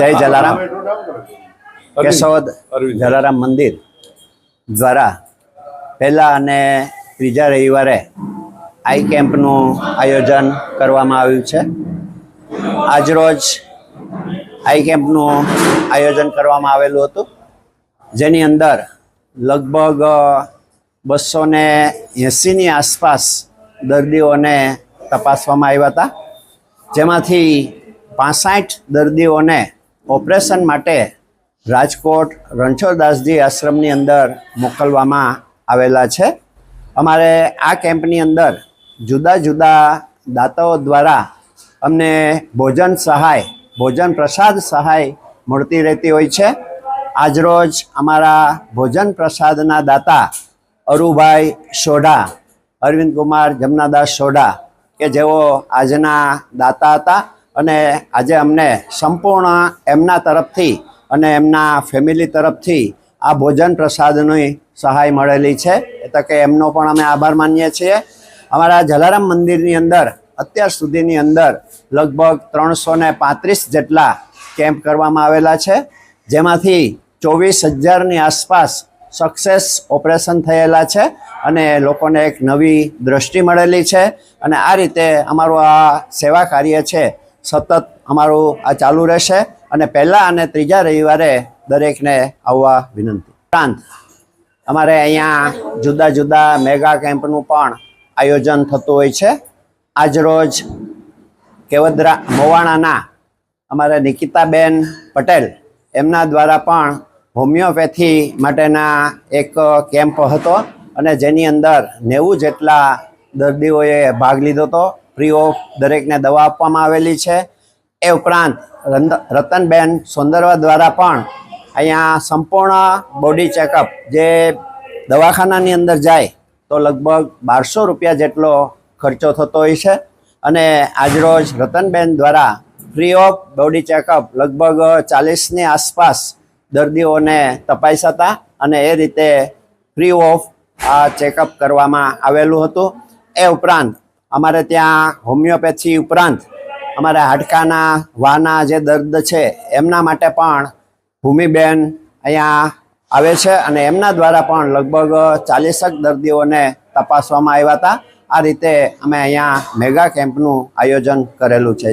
જય જલારામ. કેશોદ જલારામ મંદિર દ્વારા પહેલા અને ત્રીજા રવિવારે આઈ કેમ્પનું આયોજન કરવામાં આવ્યું છે. આજરોજ આઈ કેમ્પનું આયોજન કરવામાં આવેલું હતું. જેની અંદર લગભગ બસો ને એંસીની આસપાસ દર્દીઓને તપાસવામાં આવ્યા હતા. જેમાંથી પાસઠ દર્દીઓને ઓપરેશન માટે રાજકોટ રણછોડદાસજી આશ્રમની અંદર મોકલવામાં આવેલા છે. અમારે આ કેમ્પની અંદર જુદા જુદા દાતાઓ દ્વારા અમને ભોજન સહાય, ભોજન પ્રસાદ સહાય મળતી રહેતી હોય છે. આજરોજ અમારા ભોજન પ્રસાદના દાતા અરુભાઈ સોઢા, અરવિંદ કુમાર જમનાદાસ સોઢા કે જેઓ આજના દાતા હતા અને આજે અમને સંપૂર્ણ એમના તરફથી અને એમના ફેમિલી તરફથી આ ભોજન પ્રસાદની સહાય મળેલી છે. એટલે કે એમનો પણ અમે આભાર માનીએ છીએ. અમારા જલારામ મંદિરની અંદર, અત્યાર સુધીની અંદર લગભગ ત્રણસો ને પાંત્રીસ જેટલા કેમ્પ કરવામાં આવેલા છે. જેમાંથી ચોવીસ હજારની આસપાસ સક્સેસ ઓપરેશન થયેલા છે અને લોકોને એક નવી દ્રષ્ટિ મળેલી છે. અને આ રીતે અમારું આ સેવા કાર્ય છે સતત અમારું આ ચાલુ રહેશે અને પહેલા અને ત્રીજા રવિવારે દરેકને આવવા વિનંતી. ઉપરાંત અમારે અહીંયા જુદા જુદા મેગા કેમ્પનું પણ આયોજન થતું હોય છે. આજરોજ કેવદરા મોવાણાના અમારે નિકિતાબેન પટેલ એમના દ્વારા પણ હોમિયોપેથી માટેના એક કેમ્પ હતો અને જેની અંદર નેવું જેટલા દર્દીઓએ ભાગ લીધો હતો ફ્રી ઓફ દરેકને દવા આપવામાં આવેલી છે. એ ઉપરાંત રતનબેન સોંદરવા દ્વારા પણ અહીંયા સંપૂર્ણ બોડી ચેકઅપ જે દવાખાનાની અંદર જાય તો લગભગ બારસો રૂપિયા જેટલો ખર્ચો થતો હોય છે. અને આજરોજ રતનબેન દ્વારા ફ્રી ઓફ બોડી ચેકઅપ લગભગ ચાલીસની આસપાસ દર્દીઓને તપાસ્યા હતા અને એ રીતે ફ્રી ઓફ આ ચેકઅપ કરવામાં આવેલું હતું. એ ઉપરાંત અમારે ત્યાં હોમિયોપેથી ઉપરાંત અમારા હાડકાના વાના જે દર્દ છે, એમના માટે પણ ભૂમિબેન અહીંયા આવે છે અને એમના દ્વારા પણ લગભગ ચાલીસક દર્દીઓને તપાસવામાં આવ્યા હતા. આ રીતે અમે અહીંયા મેગા કેમ્પનું આયોજન કરેલું છે.